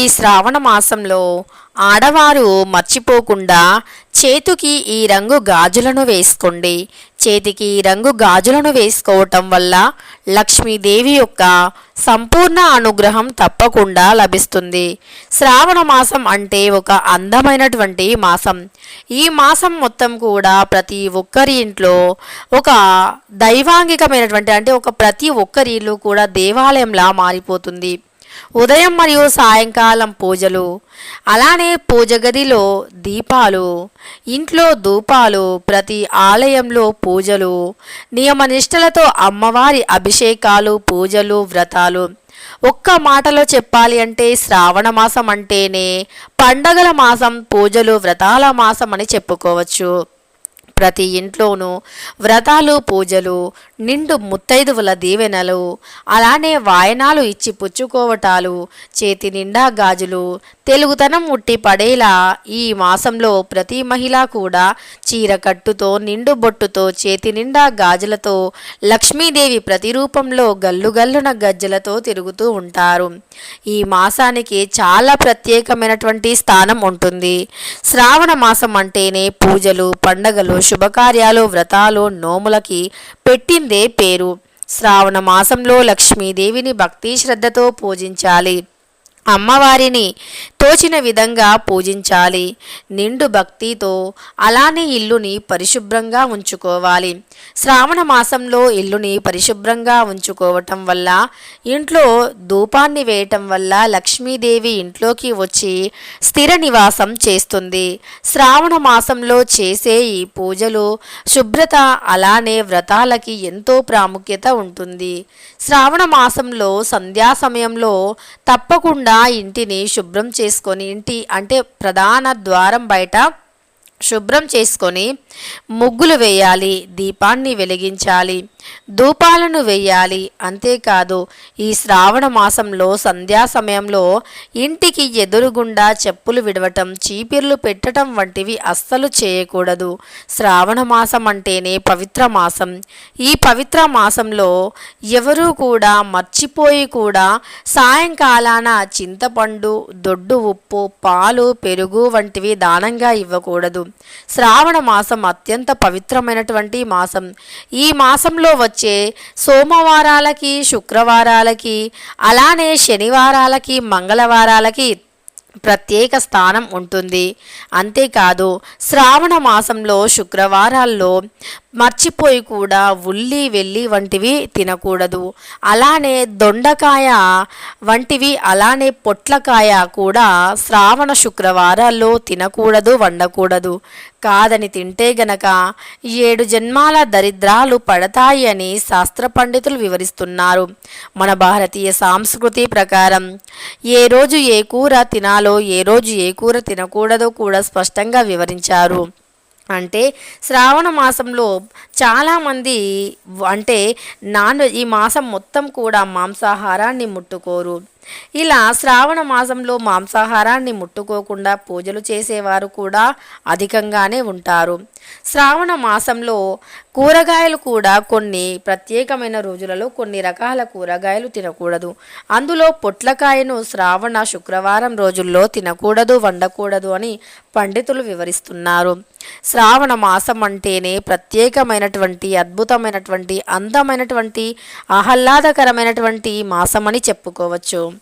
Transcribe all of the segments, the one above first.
ఈ శ్రావణ మాసంలో ఆడవారు మర్చిపోకుండా చేతికి ఈ రంగు గాజులను వేసుకోండి. చేతికి ఈ రంగు గాజులను వేసుకోవటం వల్ల లక్ష్మీదేవి యొక్క సంపూర్ణ అనుగ్రహం తప్పకుండా లభిస్తుంది. శ్రావణ మాసం అంటే ఒక అందమైనటువంటి మాసం. ఈ మాసం మొత్తం కూడా ప్రతి ఒక్కరి ఇంట్లో ఒక దైవాంగికమైనటువంటి అంటే ఒక ప్రతి ఒక్కరి ఇల్లు కూడా దేవాలయంలా మారిపోతుంది. ఉదయం మరియు సాయంకాలం పూజలు అలానే పూజ గదిలో దీపాలు ఇంట్లో ధూపాలు ప్రతి ఆలయంలో పూజలు నియమనిష్టలతో అమ్మవారి అభిషేకాలు పూజలు వ్రతాలు. ఒక్క మాటలో చెప్పాలి అంటే శ్రావణ మాసం అంటేనే పండగల మాసం పూజలు వ్రతాల మాసం అని చెప్పుకోవచ్చు. ప్రతి ఇంట్లోనూ వ్రతాలు పూజలు నిండు ముత్తైదువుల దీవెనలు అలానే వాయనాలు ఇచ్చి పుచ్చుకోవటాలు చేతి నిండా గాజులు తెలుగుతనం ఉట్టి పడేలా ఈ మాసంలో ప్రతి మహిళ కూడా చీర కట్టుతో నిండు బొట్టుతో చేతి నిండా గాజులతో లక్ష్మీదేవి ప్రతిరూపంలో గల్లుగల్లున గజ్జలతో తిరుగుతూ ఉంటారు. ఈ మాసానికి చాలా ప్రత్యేకమైనటువంటి స్థానం ఉంటుంది. శ్రావణ మాసం అంటేనే పూజలు పండగలు శుభకార్యాలు వ్రతాలు నోములకి పెట్టింది పేరు. శ్రావణ మాసంలో లక్ష్మీదేవిని భక్తి శ్రద్ధతో పూజించాలి. అమ్మవారిని తోచిన విధంగా పూజించాలి. నిండు భక్తితో అలానే ఇల్లుని పరిశుభ్రంగా ఉంచుకోవాలి. శ్రావణ మాసంలో ఇల్లుని పరిశుభ్రంగా ఉంచుకోవటం వల్ల ఇంట్లో ధూపాన్ని వేయటం వల్ల లక్ష్మీదేవి ఇంట్లోకి వచ్చి స్థిర నివాసం చేస్తుంది. శ్రావణ మాసంలో చేసే ఈ పూజలు శుభ్రత అలానే వ్రతాలకి ఎంతో ప్రాముఖ్యత ఉంటుంది. శ్రావణ మాసంలో సంధ్యా సమయంలో తప్పకుండా ఇంటిని శుభ్రం చేసుకొని ఇంటి అంటే ప్రధాన ద్వారం బయట శుభ్రం చేసుకొని ముగ్గులు వేయాలి దీపాన్ని వెలిగించాలి. ధూపాలను వేయాలి. అంతేకాదు ఈ శ్రావణ మాసంలో సంధ్యా సమయంలో ఇంటికి ఎదురుగుండా చెప్పులు విడవటం చీపిర్లు పెట్టడం వంటివి అస్సలు చేయకూడదు. శ్రావణ మాసం అంటేనే పవిత్ర మాసం. ఈ పవిత్ర మాసంలో ఎవరూ కూడా మర్చిపోయి కూడా సాయంకాలాన చింతపండు దొడ్డు ఉప్పు పాలు పెరుగు వంటివి దానంగా ఇవ్వకూడదు. శ్రావణ మాసం అత్యంత పవిత్రమైనటువంటి మాసం. ఈ మాసంలో వచ్చే సోమవారాలకి శుక్రవారాలకి అలానే శనివారాలకి మంగళవారాలకి ప్రత్యేక స్థానం ఉంటుంది. అంతేకాదు శ్రావణ మాసంలో శుక్రవారాల్లో మర్చిపోయి కూడా ఉల్లి వెల్లి వంటివి తినకూడదు. అలానే దొండకాయ వంటివి అలానే పొట్లకాయ కూడా శ్రావణ శుక్రవారాల్లో తినకూడదు వండకూడదు. కాదని తింటే గనక ఏడు జన్మాల దరిద్రాలు పడతాయి అని శాస్త్ర పండితులు వివరిస్తున్నారు. మన భారతీయ సాంస్కృతి ప్రకారం ఏ రోజు ఏ కూర తినాలో ఏ రోజు ఏ కూర తినకూడదో కూడా స్పష్టంగా వివరించారు. అంటే శ్రావణ మాసంలో చాలామంది అంటే నాన్ ఈ మాసం మొత్తం కూడా మాంసాహారాన్ని ముట్టుకోరు. ఇలా శ్రావణ మాసంలో మాంసాహారాన్ని ముట్టుకోకుండా పూజలు చేసేవారు కూడా అధికంగానే ఉంటారు. శ్రావణ మాసంలో కూరగాయలు కూడా కొన్ని ప్రత్యేకమైన రోజులలో కొన్ని రకాల కూరగాయలు తినకూడదు. అందులో పొట్లకాయను శ్రావణ శుక్రవారం రోజుల్లో తినకూడదు వండకూడదు అని పండితులు వివరిస్తున్నారు. శ్రావణ మాసం అంటేనే ప్రత్యేకమైనటువంటి అద్భుతమైనటువంటి అందమైనటువంటి ఆహ్లాదకరమైనటువంటి మాసం అని చెప్పుకోవచ్చు.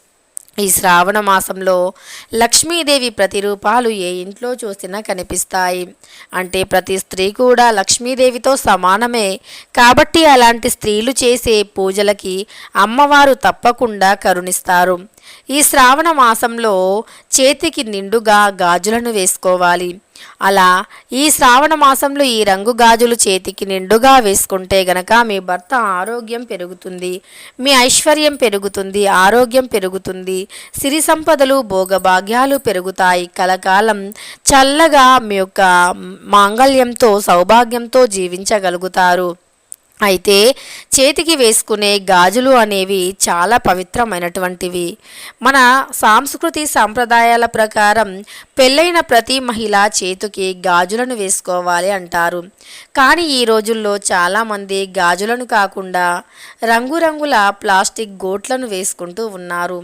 ఈ శ్రావణ మాసంలో లక్ష్మీదేవి ప్రతిరూపాలు ఏ ఇంట్లో చూసినా కనిపిస్తాయి. అంటే ప్రతి స్త్రీ కూడా లక్ష్మీదేవితో సమానమే. కాబట్టి అలాంటి స్త్రీలు చేసే పూజలకి అమ్మవారు తప్పకుండా కరుణిస్తారు. ఈ శ్రావణ మాసంలో చేతికి నిండుగా గాజులను వేసుకోవాలి. అలా ఈ శ్రావణ మాసంలో ఈ రంగు గాజులు చేతికి నిండుగా వేసుకుంటే గనక మీ భర్త ఆరోగ్యం పెరుగుతుంది మీ ఐశ్వర్యం పెరుగుతుంది ఆరోగ్యం పెరుగుతుంది సిరి సంపదలు భోగభాగ్యాలు పెరుగుతాయి. కలకాలం చల్లగా మీ యొక్క మాంగళ్యంతో సౌభాగ్యంతో జీవించగలుగుతారు. అయితే చేతికి వేసుకునే గాజులు అనేవి చాలా పవిత్రమైనటువంటివి. మన సాంస్కృతి సాంప్రదాయాల ప్రకారం పెళ్ళైన ప్రతి మహిళ చేతికి గాజులను వేసుకోవాలి అంటారు. కానీ ఈ రోజుల్లో చాలామంది గాజులను కాకుండా రంగురంగుల ప్లాస్టిక్ గోట్లను వేసుకుంటూ ఉన్నారు.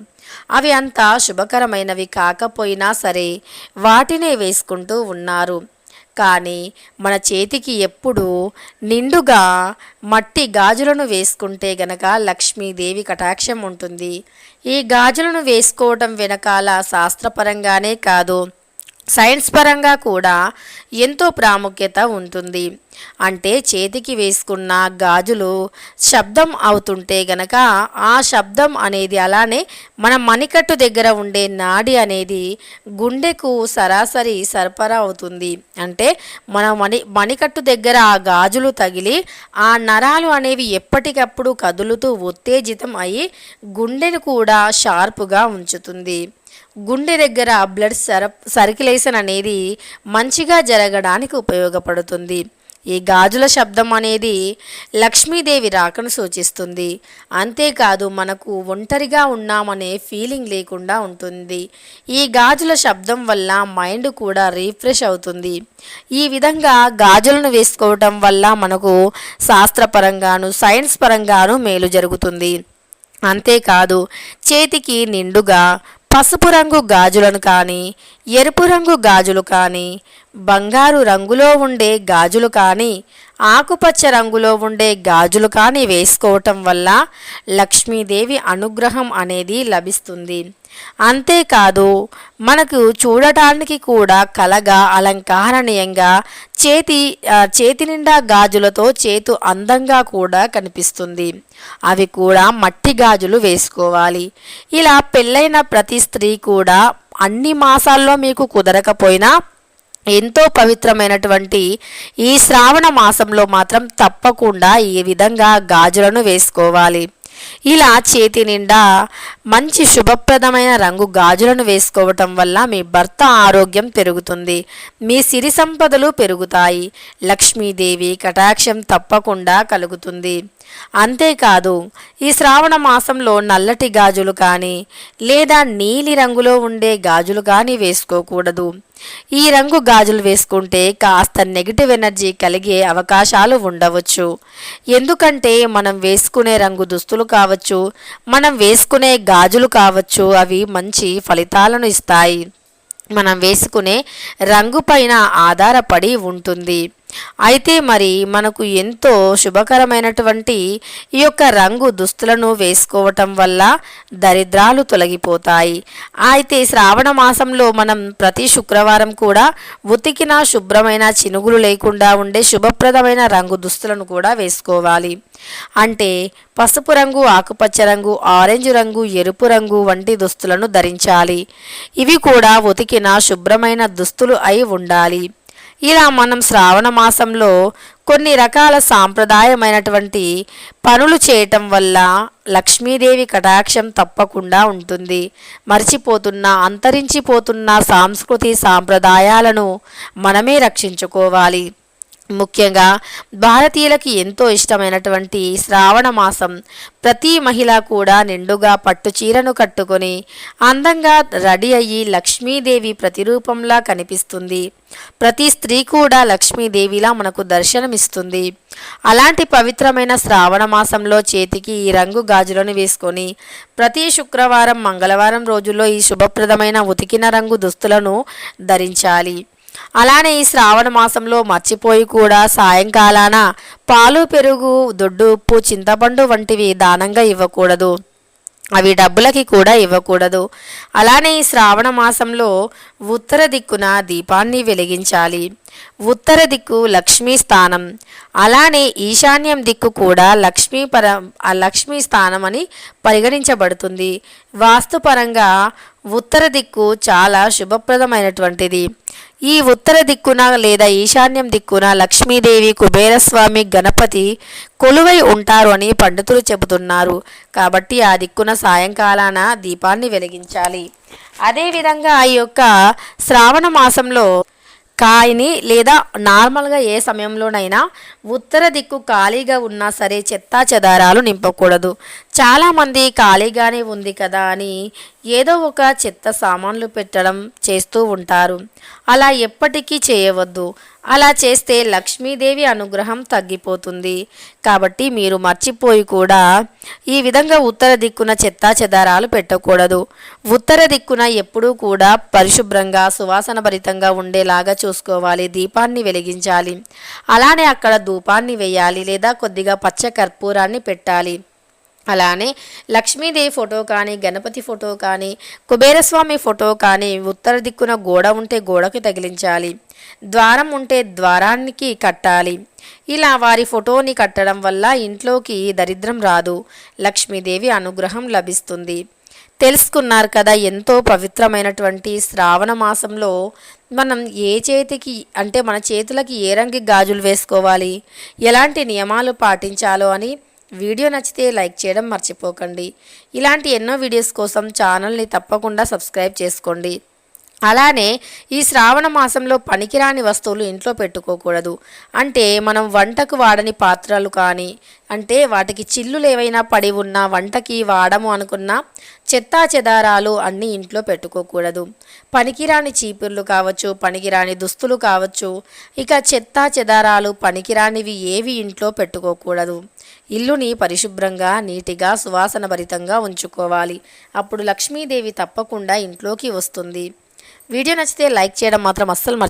అవి అంత శుభకరమైనవి కాకపోయినా సరే వాటినే వేసుకుంటూ ఉన్నారు. కానీ మన చేతికి ఎప్పుడు నిండుగా మట్టి గాజులను వేసుకుంటే గనక లక్ష్మీదేవి కటాక్షం ఉంటుంది. ఈ గాజులను వేసుకోవటం వెనకాల శాస్త్రపరంగానే కాదు సైన్స్ పరంగా కూడా ఎంతో ప్రాముఖ్యత ఉంటుంది. అంటే చేతికి వేసుకున్న గాజులు శబ్దం అవుతుంటే గనక ఆ శబ్దం అనేది అలానే మన మణికట్టు దగ్గర ఉండే నాడి అనేది గుండెకు సరాసరి సరఫరా అవుతుంది. అంటే మన మణి మణికట్టు దగ్గర ఆ గాజులు తగిలి ఆ నరాలు అనేవి ఎప్పటికప్పుడు కదులుతూ ఉత్తేజితం అయ్యి గుండెను కూడా షార్పుగా ఉంచుతుంది. గుండె దగ్గర బ్లడ్ సర సర్క్యులేషన్ అనేది మంచిగా జరగడానికి ఉపయోగపడుతుంది. ఈ గాజుల శబ్దం అనేది లక్ష్మీదేవి రాకను సూచిస్తుంది. అంతేకాదు మనకు ఒంటరిగా ఉన్నామనే ఫీలింగ్ లేకుండా ఉంటుంది. ఈ గాజుల శబ్దం వల్ల మైండ్ కూడా రీఫ్రెష్ అవుతుంది. ఈ విధంగా గాజులను వేసుకోవటం వల్ల మనకు శాస్త్రపరంగాను సైన్స్ పరంగాను మేలు జరుగుతుంది. అంతేకాదు చేతికి నిండుగా పసుపు రంగు గాజులను కానీ ఎరుపు రంగు గాజులు కానీ బంగారు రంగులో ఉండే గాజులు కానీ ఆకుపచ్చ రంగులో ఉండే గాజులు కానీ వేసుకోవటం వల్ల లక్ష్మీదేవి అనుగ్రహం అనేది లభిస్తుంది. అంతేకాదు మనకు చూడటానికి కూడా కలగా అలంకారణీయంగా చేతి చేతి నిండా గాజులతో చేతు అందంగా కూడా కనిపిస్తుంది. అవి కూడా మట్టి గాజులు వేసుకోవాలి. ఇలా పెళ్ళైన ప్రతి స్త్రీ కూడా అన్ని మాసాల్లో మీకు కుదరకపోయినా ఎంతో పవిత్రమైనటువంటి ఈ శ్రావణ మాసంలో మాత్రం తప్పకుండా ఈ విధంగా గాజులను వేసుకోవాలి. ఇలా చేతి నిండా మంచి శుభప్రదమైన రంగు గాజులను వేసుకోవటం వల్ల మీ భర్త ఆరోగ్యం పెరుగుతుంది. మీ సిరి సంపదలు పెరుగుతాయి. లక్ష్మీదేవి కటాక్షం తప్పకుండా కలుగుతుంది. అంతేకాదు ఈ శ్రావణ మాసంలో నల్లటి గాజులు కానీ లేదా నీలి రంగులో ఉండే గాజులు కానీ వేసుకోకూడదు. ఈ రంగు గాజులు వేసుకుంటే కాస్త నెగిటివ్ ఎనర్జీ కలిగే అవకాశాలు ఉండవచ్చు. ఎందుకంటే మనం వేసుకునే రంగు దుస్తులు కావచ్చు మనం వేసుకునే గాజులు కావచ్చు అవి మంచి ఫలితాలను ఇస్తాయి. మనం వేసుకునే రంగు పైన ఆధారపడి ఉంటుంది. అయితే మరి మనకు ఎంతో శుభకరమైనటువంటి ఈ యొక్క రంగు దుస్తులను వేసుకోవటం వల్ల దరిద్రాలు తొలగిపోతాయి. అయితే శ్రావణ మాసంలో మనం ప్రతి శుక్రవారం కూడా ఉతికిన శుభ్రమైన చినుగులు లేకుండా ఉండే శుభప్రదమైన రంగు దుస్తులను కూడా వేసుకోవాలి. అంటే పసుపు రంగు ఆకుపచ్చ రంగు ఆరెంజ్ రంగు ఎరుపు రంగు వంటి దుస్తులను ధరించాలి. ఇవి కూడా ఉతికిన శుభ్రమైన దుస్తులు అయి ఉండాలి. ఇలా మనం శ్రావణ మాసంలో కొన్ని రకాల సాంప్రదాయమైనటువంటి పనులు చేయటం వల్ల లక్ష్మీదేవి కటాక్షం తప్పకుండా ఉంటుంది. మర్చిపోతున్న అంతరించిపోతున్న సాంస్కృతి సాంప్రదాయాలను మనమే రక్షించుకోవాలి. ముఖ్యంగా భారతీయులకి ఎంతో ఇష్టమైనటువంటి శ్రావణ మాసం ప్రతి మహిళ కూడా నిండుగా పట్టు చీరను కట్టుకొని అందంగా రెడీ అయ్యి లక్ష్మీదేవి ప్రతిరూపంలా కనిపిస్తుంది. ప్రతి స్త్రీ కూడా లక్ష్మీదేవిలా మనకు దర్శనమిస్తుంది. అలాంటి పవిత్రమైన శ్రావణ మాసంలో చేతికి ఈ రంగు గాజులను వేసుకొని ప్రతి శుక్రవారం మంగళవారం రోజుల్లో ఈ శుభప్రదమైన ఉతికిన రంగు దుస్తులను ధరించాలి. అలానే ఈ శ్రావణ మాసంలో మర్చిపోయి కూడా సాయంకాలాన పాలు పెరుగు దొడ్డు ఉప్పు చింతపండు వంటివి దానంగా ఇవ్వకూడదు. అవి డబ్బులకి కూడా ఇవ్వకూడదు. అలానే ఈ శ్రావణ మాసంలో ఉత్తర దిక్కున దీపాన్ని వెలిగించాలి. ఉత్తర దిక్కు లక్ష్మీ స్థానం. అలానే ఈశాన్యం దిక్కు కూడా లక్ష్మీ పర ఆ లక్ష్మీ స్థానం అని పరిగణించబడుతుంది. వాస్తుపరంగా ఉత్తర దిక్కు చాలా శుభప్రదమైనటువంటిది. ఈ ఉత్తర దిక్కున లేదా ఈశాన్యం దిక్కున లక్ష్మీదేవి కుబేరస్వామి గణపతి కొలువై ఉంటారు అని పండితులు చెబుతున్నారు. కాబట్టి ఆ దిక్కున సాయంకాలాన దీపాన్ని వెలిగించాలి. అదేవిధంగా ఈ యొక్క శ్రావణ మాసంలో కాయని లేదా నార్మల్గా ఏ సమయంలోనైనా ఉత్తర దిక్కు ఖాళీగా ఉన్నా సరే చెత్తా చెదారాలు నింపకూడదు. చాలామంది ఖాళీగానే ఉంది కదా అని ఏదో ఒక చెత్త సామాన్లు పెట్టడం చేస్తూ ఉంటారు. అలా ఎప్పటికీ చేయవద్దు. అలా చేస్తే లక్ష్మీదేవి అనుగ్రహం తగ్గిపోతుంది. కాబట్టి మీరు మర్చిపోయి కూడా ఈ విధంగా ఉత్తర దిక్కున చెత్తా చెదారాలు పెట్టకూడదు. ఉత్తర దిక్కున ఎప్పుడూ కూడా పరిశుభ్రంగా సువాసన భరితంగా ఉండేలాగా చూసుకోవాలి. దీపాన్ని వెలిగించాలి. అలానే అక్కడ ధూపాన్ని వేయాలి లేదా కొద్దిగా పచ్చ కర్పూరాన్ని పెట్టాలి. అలానే లక్ష్మీదేవి ఫోటో కానీ గణపతి ఫోటో కానీ కుబేరస్వామి ఫోటో కానీ ఉత్తర దిక్కున గోడ ఉంటే గోడకు తగిలించాలి. ద్వారం ఉంటే ద్వారానికి కట్టాలి. ఇలా వారి ఫోటోని కట్టడం వల్ల ఇంట్లోకి దరిద్రం రాదు. లక్ష్మీదేవి అనుగ్రహం లభిస్తుంది. తెలుసుకున్నారు కదా ఎంతో పవిత్రమైనటువంటి శ్రావణ మాసంలో మనం ఏ చేతికి అంటే మన చేతులకి ఏ రంగు గాజులు వేసుకోవాలి ఎలాంటి నియమాలు పాటించాలో అని వీడియో నచ్చితే లైక్ చేయడం మర్చిపోకండి. ఇలాంటి ఎన్నో వీడియోస్ కోసం ఛానల్ని తప్పకుండా సబ్స్క్రైబ్ చేసుకోండి. అలానే ఈ శ్రావణ మాసంలో పనికిరాని వస్తువులు ఇంట్లో పెట్టుకోకూడదు. అంటే మనం వంటకు వాడని పాత్రలు కానీ అంటే వాటికి చిల్లులు ఏవైనా పడి ఉన్నా వంటకి వాడము అనుకున్న చెత్తా చెదారాలు అన్నీ ఇంట్లో పెట్టుకోకూడదు. పనికిరాని చీపుర్లు కావచ్చు పనికిరాని దుస్తులు కావచ్చు ఇక చెత్తా చెదారాలు పనికిరానివి ఏవి ఇంట్లో పెట్టుకోకూడదు. ఇల్లుని పరిశుభ్రంగా నీటిగా సువాసన భరితంగా ఉంచుకోవాలి. అప్పుడు లక్ష్మీదేవి తప్పకుండా ఇంట్లోకి వస్తుంది. వీడియో నచ్చితే లైక్ చేయడం మాత్రం అస్సలు మర్చి